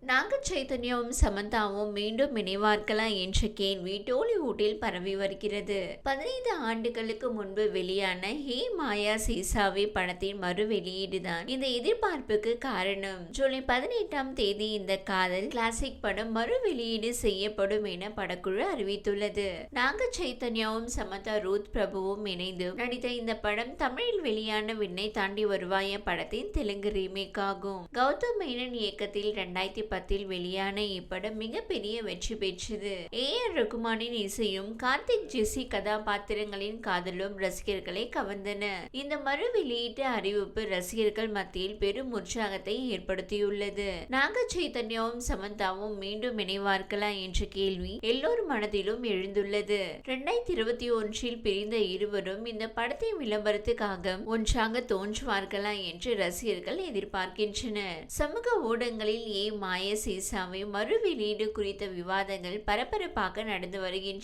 நாக சைத்தன்யாவும் சமந்தாவும் மீண்டும் இணைவார்களா என்ற கேள்வி. பாலிவுட்டில் பரவி வருகிறது. பதினைந்து ஆண்டுகளுக்கு முன்பு வெளியான ஹே மாயா சீசாவி படத்தின் மறு வெளியீடுதான் இந்த எதிர்பார்ப்புக்கு காரணம். ஜூலை பதினெட்டாம் தேதி இந்த காதல் கிளாசிக் படம் மறு வெளியீடு செய்யப்படும் என படக்குழு அறிவித்துள்ளது. நாக சைத்தன்யாவும் சமதா ரூத் பிரபுவும் இணைந்து நடித்த இந்த படம் தமிழில் வெளியான விண்ணை தாண்டி வருவாய படத்தின் தெலுங்கு ரீமேக் ஆகும். கௌதம் மேனன் இயக்கத்தில் இரண்டாயிரத்தி பத்தில் வெளியான இப்படம் மிகப்பெரிய வெற்றி பெற்றது. ஏ ஆர் ரகுமானின் இசையும் கார்த்திக் ஜெசி கதாபாத்திரங்களின் காதலும் ரசிகர்களை கவர்ந்தன. இந்த மறு வெளியீட்டு அறிவிப்பு ரசிகர்கள் மத்தியில் பெரும் உற்சாகத்தை ஏற்படுத்தியுள்ளது. நாக சைத்தன்யாவும் சமந்தாவும் மீண்டும் இணைவார்களா என்ற கேள்வி எல்லோர் மனதிலும் எழுந்துள்ளது. இரண்டாயிரத்தி இருபத்தி ஒன்றில் பிரிந்த இருவரும் இந்த படத்தின் விளம்பரத்துக்காக ஒன்றாக தோன்றுவார்களா என்று ரசிகர்கள் எதிர்பார்க்கின்றனர். சமூக ஊடகங்களில் ஏ மாய சீசாவை மறு வெளியீடு குறித்த விவாதங்கள் பரபரப்பாக நடந்து வருகின்றன.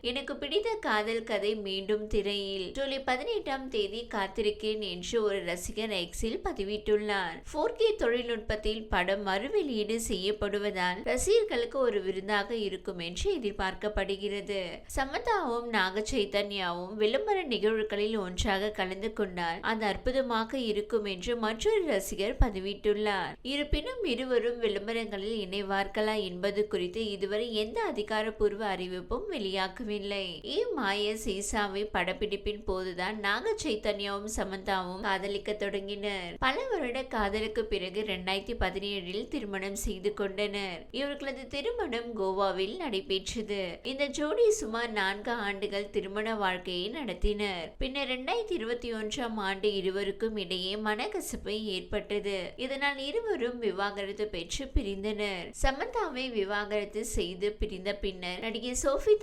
எனக்கு பிடித்த காதல் கதை மீண்டும் திரையில். ஜூலை பதினெட்டாம் தேதி காத்திருக்கேன் என்று ஒரு ரசிகர் எக்ஸில் பதிவிட்டுள்ளார். போர் கே தொழில்நுட்பத்தில் படம் மறுவெளியீடு செய்யப்படுவதால் ரசிகர்களுக்கு ஒரு விருந்தாக இருக்கும் என்று எதிர்பார்க்கப்படுகிறது. சமந்தாவும் நாக சைத்தன்யாவும் விளம்பர நிகழ்வுகளில் ஒன்றாக கலந்து கொண்டால் அது அற்புதமாக இருக்கும் என்று மற்றொரு ரசிகர் பதிவிட்டுள்ளார். இருப்பினும் இருவரும் விளம்பரங்களில் இணைவார்களா என்பது குறித்து இதுவரை எந்த அதிகாரப்பூர்வ அறிவிப்பும் வெளியாகவில்லை. இம்மாய சீசாவை படப்பிடிப்பின் போதுதான் நாக சைத்தன்யாவும் சமந்தாவும் காதலிக்க தொடங்கினர். பல வருட காதலுக்கு பிறகு இரண்டாயிரத்தி பதினேழில் திருமணம் செய்து கொண்டனர். இவர்களது திருமணம் கோவாவில் நடைபெற்றது. இந்த ஜோடி சுமார் நான்கு ஆண்டுகள் திருமண வாழ்க்கையை நடத்தினர். பின்னர் இரண்டாயிரத்தி இருபத்தி ஒன்றாம் ஆண்டு இருவருக்கும் இடையே மனக்கசப்பு ஏற்பட்டது. இதனால் இருவரும் விவாகரத்து பெற்று பிரிந்தனர். சமந்தாவை விவாகரத்து செய்து பிரிந்த பின்னர் நடிகை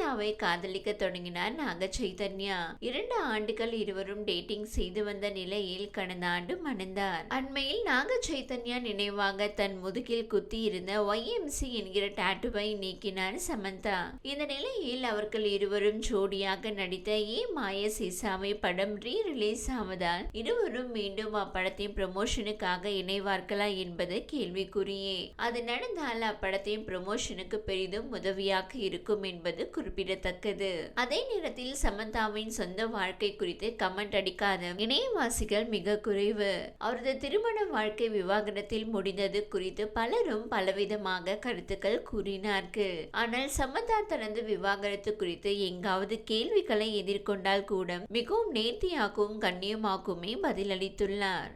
சோஃபிதாவை காதலிக்க தொடங்கினார் நாக சைதன்யா. இரண்டு ஆண்டுகள் இருவரும் டேட்டிங் செய்து வந்த நிலையில் கடந்த ஆண்டு மணந்தார். அண்மையில் நாக சைதன்யா நினைவாக தன் முதுகில் குத்தி இருந்த ஒய்எம்சி என்கிற டாட்டுவை நீக்கினார் சமந்தா. இந்த நிலையில் அவர்கள் இருவரும் ஜோடியாக நடித்த ஏ மாய சீசாவை படம் ரீ ரிலீஸ் ஆவதால் இருவரும் மீண்டும் அப்படத்தின் ப்ரமோஷனுக்காக இணைவார்களா என்பது கேள்விக்குறியே. அது நடந்தால் அப்படத்தின் ப்ரமோஷனுக்கு பெரிதும் உதவியாக இருக்கும் என்பது குறிப்பிடத்தக்கது. அதே நேரத்தில் சமந்தாவின் சொந்த வாழ்க்கை குறித்து கமெண்ட் அடிக்காத இணையவாசிகள் மிக குறைவு. அவரது திருமண வாழ்க்கை விவாகரத்தில் முடிந்தது குறித்து பலரும் பலவிதமாக கருத்துக்கள் கூறினார்கள். ஆனால் சமந்தா தனது விவாகரத்து குறித்து எங்காவது கேள்விகளை எதிர்கொண்டால் கூட மிகவும் நேர்த்தியாகவும் கண்ணியமாகவுமே பதிலளித்துள்ளார்.